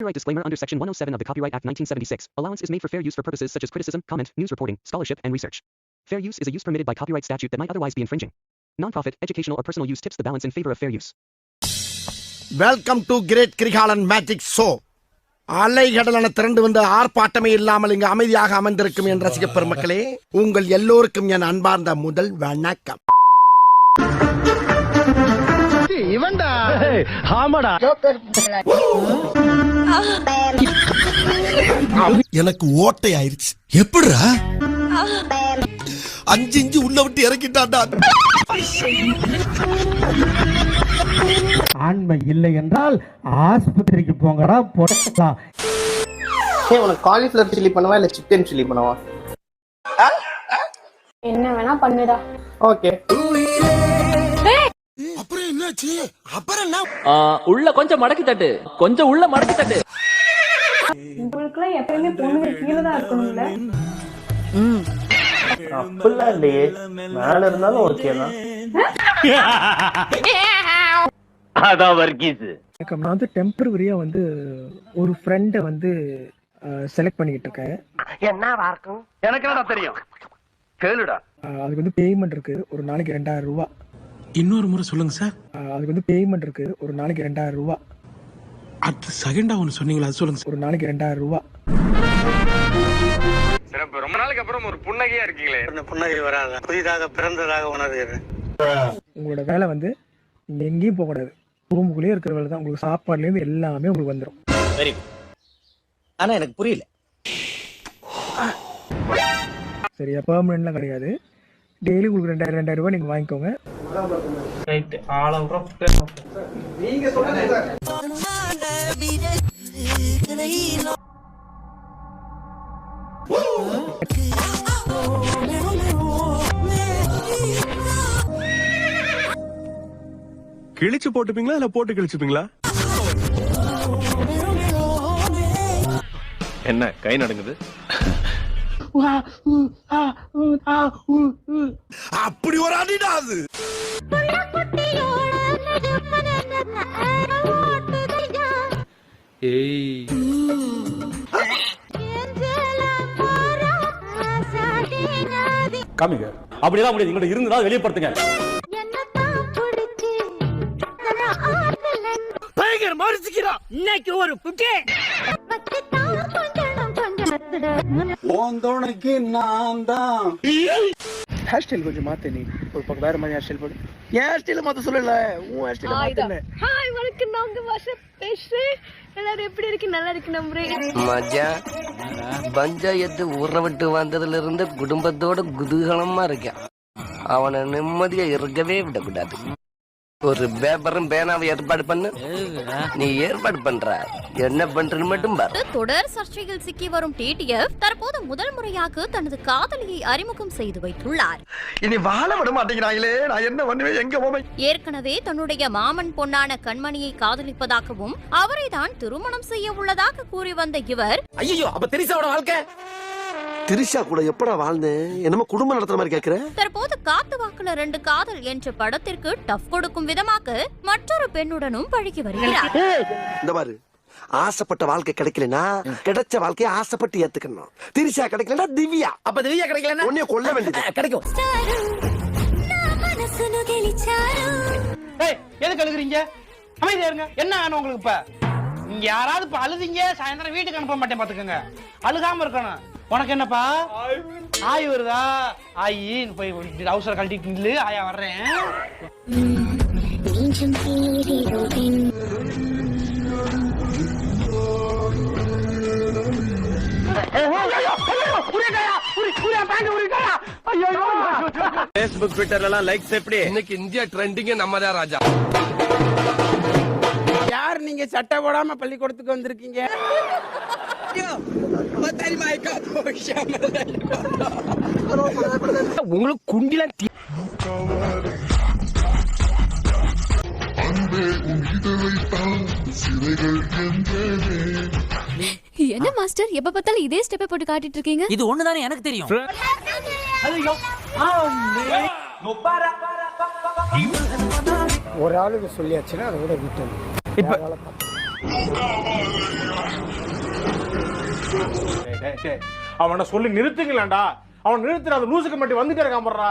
Copyright disclaimer under Section 107 of the Copyright Act 1976. Allowance is made for fair use for purposes such as criticism, comment, news reporting, scholarship, and research. Fair use is a use permitted by copyright statute that might otherwise be infringing. Nonprofit, educational, or personal use tips the balance in favor of fair use. Welcome to great Girikalan magic show அலைகடலான திரண்டு வந்து ஆர்ப்பாட்டமே இல்லாமல் இங்கு அமைதியாக அமர்ந்திருக்கும் என் ரசிக பெருமக்களே உங்கள் எல்லோருக்கும் என் அன்பார்ந்த முதல் வணக்கம் எனக்கு ஓட்டை ஆயிருச்சு. எப்படிடா? அஞ்சு இஞ்சு உள்ள விட்டு இறக்கிட்டான்டா. ஆண்மை இல்லை என்றால் ஆஸ்பத்திரிக்கு போங்கடா போடலாம் ஏன் உனக்கு காலிஃப்ளவர் சில்லி பண்ணவா இல்ல சிக்கன் சில்லி பண்ணவா? என்ன வேணா பண்ணுடா. ஓகே அப்புறம் என்னாச்சு? அப்புறம் என்ன? உள்ள கொஞ்சம் மடக்கி தட்டு. கொஞ்சம் உள்ள மடக்கி தட்டு. உங்களுக்குலாம் எப்பயுமே பொண்ணுங்க கீழே தான் இருக்கணும்ல. அப்படிலாம் இல்லையே. மேல இருந்தாலும் ஓகே தான். எனக்கு நான் வந்து டெம்பரவரியா வந்து ஒரு ஃப்ரெண்டை வந்து செலக்ட் பண்ணிக்கிட்டு இருக்கேன். எனக்கு என்னடா தெரியும்? கேளுடா. அதுக்கு வந்து பேமெண்ட் இருக்கு. ஒரு நாளைக்கு ரெண்டாயிரம் ரூபா. இன்னொரு முறை சொல்லுங்க சார். அதுக்கு வந்து பேமெண்ட் இருக்கு. ஒரு நாளைக்கு ரெண்டாயிரம் ரூபா. அடுத்து செகண்டா ஒன்று சொன்னீங்களா? அது சொல்லுங்க சார். ஒரு நாளைக்கு ரெண்டாயிரம் ரூபா. சிறப்பு ரொம்ப நாளைக்கு அப்புறம் ஒரு புன்னகையா இருக்கீங்களே. புன்னகை வராத. புதிதாக பிறந்ததாக உணர்கிறேன். உங்களோட வேலை வந்து நீங்க எங்கேயும் போகக்கூடாது ரூமுக்குள்ளேயே இருக்கிற வேலை தான். உங்களுக்கு சாப்பாடுலேருந்து எல்லாமே உங்களுக்கு வந்துடும் வெரி குட் ஆனா எனக்கு புரியல. சரியா பெர்மனெண்ட்லாம் கிடையாது. டெய்லி உங்களுக்கு ரெண்டாயிரம் ரெண்டாயிரம் ரூபாய் நீங்க வாங்கிக்கோங்க. கிழிச்சு போட்டுப்பீங்களா இல்ல போட்டு கிழிச்சுப்பீங்களா? என்ன கை நடுங்குது? அப்படி ஒரு அடிடா அது. காமிங்க. அப்படிதான் முடியாது. இங்கிட்ட இருந்தா வெளியப்படுத்துங்க. ஹேர் ஸ்டைல் கொஞ்சம் மாத்து நீ. ஒரு பக்கம் வேற மாதிரி ஹேர் ஸ்டைல் போடு. என் ஹேர் ஸ்டைல மாத்த சொல்லல. உன் ஹேர் ஸ்டைல மாத்தல ஹாய் வணக்கம் நான் உங்க வருஷ பேசுறேன் எல்லாரும் எப்படி இருக்கு? நல்லா இருக்கு நம்புறேன். மஜா பஞ்சாயத்து ஊற விட்டு வந்ததுல இருந்து குடும்பத்தோட குதூகலமா இருக்கேன். அவனை நிம்மதியா இருக்கவே விடக்கூடாது. ஒரு பேப்பரும் பேனாவை ஏற்பாடு பண்ணு. நீ ஏற்பாடு பண்ற. என்ன பண்றன்னு மட்டும் பாரு. தொடர் சர்ச்சையில் சிக்கி வரும் டிடிஎஃப் தற்போது முதல் முறையாக தனது காதலியை அறிமுகம் செய்து வைத்துள்ளார். இனி வாழ விட மாட்டேங்கிறாங்களே நான் என்ன பண்ணுவேன்? எங்க போவேன்? ஏற்கனவே தன்னுடைய மாமன் பொன்னான கண்மணியை காதலிப்பதாகவும் அவரை தான் திருமணம் செய்ய உள்ளதாக கூறி வந்த இவர் ஐயோ அப்ப தெரிசாவோட வாழ்க்கை? திரிஷா கூட எப்படா வாழ்ந்தேன் என்னமோ குடும்பம் நடத்துற மாதிரி கேக்குற? தற்போது காத்து வாக்குல ரெண்டு காதல் என்ற படத்திற்கு டஃப் கொடுக்கும் விதமாக மற்றொரு பெண்ணுடனும் பழகி வருகிறார். இந்த பாரு. ஆசைப்பட்ட வாழ்க்கை கிடைக்கலனா கிடைச்ச வாழ்க்கையை ஆசைப்பட்டு ஏத்துக்கணும். திரிஷா கிடைக்கலனா திவ்யா. அப்ப திவ்யா கிடைக்கலன்னா உன்னைய கொல்ல வேண்டியது. கிடைக்கும். ஏய் எதுக்கு அழுகுறீங்க? அமைதியா இருங்க. என்ன வேணும் உங்களுக்கு இப்ப? நீங்க யாராவது இப்ப அழுதீங்க சாயந்தரம் வீட்டுக்கு அனுப்ப மாட்டேன் பாத்துக்கோங்க. அழுகாம இருக்கணும். உனக்கு என்னப்பா? ஆய் வருதா? ஆயி போய் அவசர கழட்டிட்டு நில்லு. ஆயா வர்றேன். பேஸ்புக் ட்விட்டர்ல எல்லாம் லைக்ஸ் எப்படி? இன்னைக்கு இந்தியா ட்ரெண்டிங் நம்ம தான் ராஜா. யார் நீங்க சட்டை போடாம பள்ளிக்கூடத்துக்கு வந்திருக்கீங்க? உங்களுக்கு குண்டிலாம் தீ- என்ன மாஸ்டர்? எப்ப பார்த்தாலும் இதே ஸ்டெப்பை போட்டு காட்டிட்டு இருக்கீங்க? இது ஒண்ணுதானே எனக்கு தெரியும். ஒரு ஆளுக்கு சொல்லியாச்சுன்னா அதோட விட்டு இப்ப. அவனை சொல்லி நிறுத்துங்களேன்டா. அவன் நிறுத்துற அந்த லூசுக்கு மட்டும் வந்துட்டே இருக்கான் போடுறா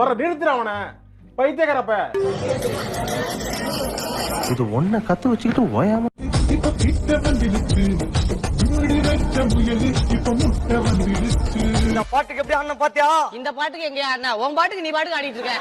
வர நிறுத்துற அவனை. பைத்தியக்காரப்ப. இது ஒன்ன கத்து வச்சுக்கிட்டு ஓயாம இந்த பாட்டுக்கு எப்படி ஆடணும் பாத்தியா? இந்த பாட்டுக்கு எங்க ஆடினா உன் பாட்டுக்கு நீ பாட்டுக்கு ஆடிட்டு இருக்க.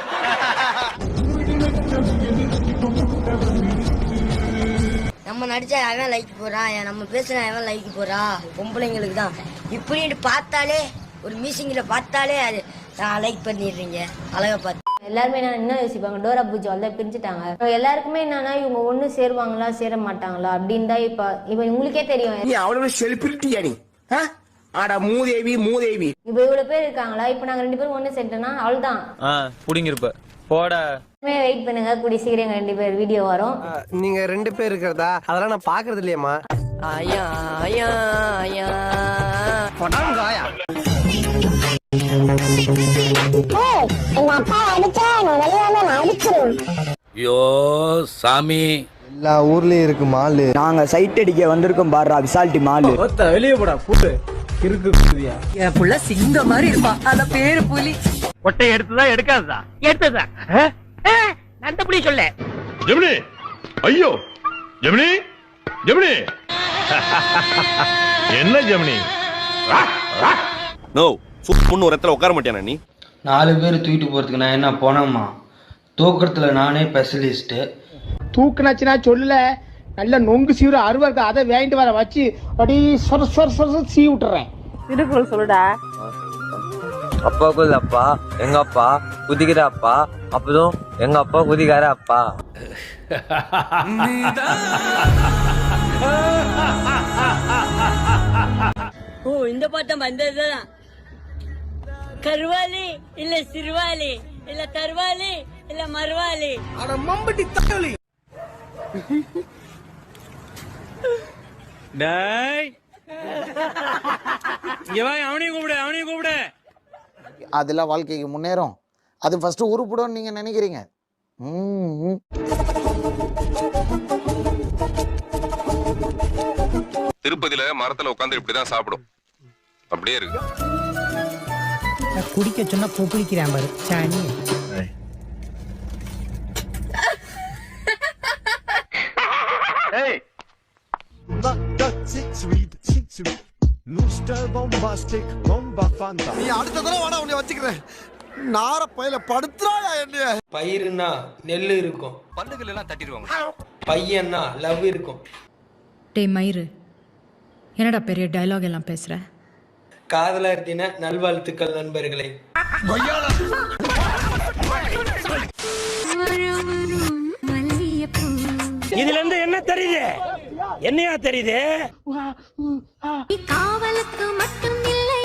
நம்ம நடிச்சா அவன் லைக் போறான் நம்ம பேசுனா அவன் லைக் போறா? பொம்பளைங்களுக்கு தான். இப்படின்னு பார்த்தாலே ஒரு மீசிங்ல பார்த்தாலே அது நான் லைக் பண்ணிடுறீங்க. அழகா பார்த்து. எல்லாருமே நான் என்ன யோசிப்பாங்க? டோரா பூஜை வந்து பிரிஞ்சுட்டாங்க. எல்லாருக்குமே என்னன்னா இவங்க ஒண்ணு சேருவாங்களா சேர மாட்டாங்களா? அப்படின்னு தான் இப்ப இப்ப உங்களுக்கே தெரியும். நீ அவ்வளவு செலிபிரிட்டியா நீ? அட மூதேவி மூதேவி. இப்ப இவ்வளவு பேர் இருக்காங்களா? இப்ப நாங்க ரெண்டு பேரும் ஒண்ணு சேர்த்தோம்னா அவ்வளவுதான் புடிங்கிருப்ப. போட. வெயிட் பண்ணுங்க. கூடி சீக்கிரம் எங்க ரெண்டு பேர் வீடியோ வரும். நீங்க ரெண்டு பேர் இருக்கிறதா? அதெல்லாம் நான் பாக்குறது இல்லையம்மா. ஐயா ஐயா ஐயா ஐயோ சாமி. எல்லா ஊர்லயும் இருக்கு மாலு. நாங்க சைட் அடிக்க வந்திருக்கோம் பாடுறா விசால்ட்டி மாலு. வெளியே போடா கூட்டு இருக்கு என் புள்ள சிங்க மாதிரி இருப்பான் அத பேரு புலி. ஒட்டை எடுத்ததா எடுக்காததா? எடுத்ததா? நந்தபடி சொல்ல. ஜெமினி ஐயோ. ஜெமினி ஜெமினி. என்ன ஜெமினி? நோ சூப்புன்னு ஒரு இடத்துல உட்கார மாட்டேனா நீ? நாலு பேர் தூக்கிட்டு போறதுக்கு நான் என்ன போனோமா தூக்கறதுல நானே ஸ்பெஷலிஸ்ட் தூக்குனாச்சுன்னா சொல்லல நல்ல நொங்கு சீவுற அருவா இருக்கு அதை வாங்கிட்டு வர வச்சு அப்படி சொர சொர சொர சீ விட்டுறேன். திருக்குறள் சொல்லுடா. அப்பாக்குள்ள அப்பா. எங்க அப்பா? குதிக்கிற அப்பா. அப்பதும் எங்க அப்பா குதிக்கார அப்பா. ஓ இந்த பாட்டம் வந்ததுதான் கருவாலி இல்ல சிறுவாலி இல்ல தருவாலி இல்ல மறுவாலி. டேய். அவனையும் கூப்பிடு அவனையும் கூப்பிடு. அதெல்லாம் வாழ்க்கைக்கு முன்னேறும். அது ஃபர்ஸ்ட் உருப்பிடும் நீங்க நினைக்கிறீங்க. ம் திருப்பதியில மரத்துல உட்காந்து இப்படிதான் சாப்பிடும். அப்படியே இருக்கு. குடிக்க சொன்னா கொப்பளிக்கிறான் பாரு சாணி அடுத்த தடவை வாடா உன்னை வச்சுக்கிறேன். நார பையில படுத்துறாயா என்னைய? பயிருன்னா நெல் இருக்கும். பல்லுகள் எல்லாம் தட்டிடுவாங்க. பையன்னா லவ் இருக்கும். டே மயிறு. என்னடா பெரிய டயலாக் எல்லாம் பேசுற? காதலர் தின நல்வாழ்த்துக்கள் நண்பர்களே. இதுல இருந்து என்ன தெரியுது? என்னையா தெரியுது? காவலுக்கு மட்டும் இல்லையா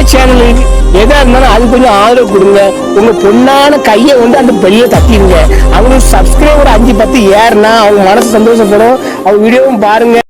சின்ன சேனல் எதா இருந்தாலும் அது கொஞ்சம் ஆதரவு கொடுங்க. உங்க பொண்ணான கையை வந்து அந்த பெரிய தட்டிடுங்க. அவங்க சப்ஸ்கிரைபர் அஞ்சு பத்து ஏறுனா அவங்க மனசு சந்தோஷப்படும். அவங்க வீடியோவும் பாருங்க.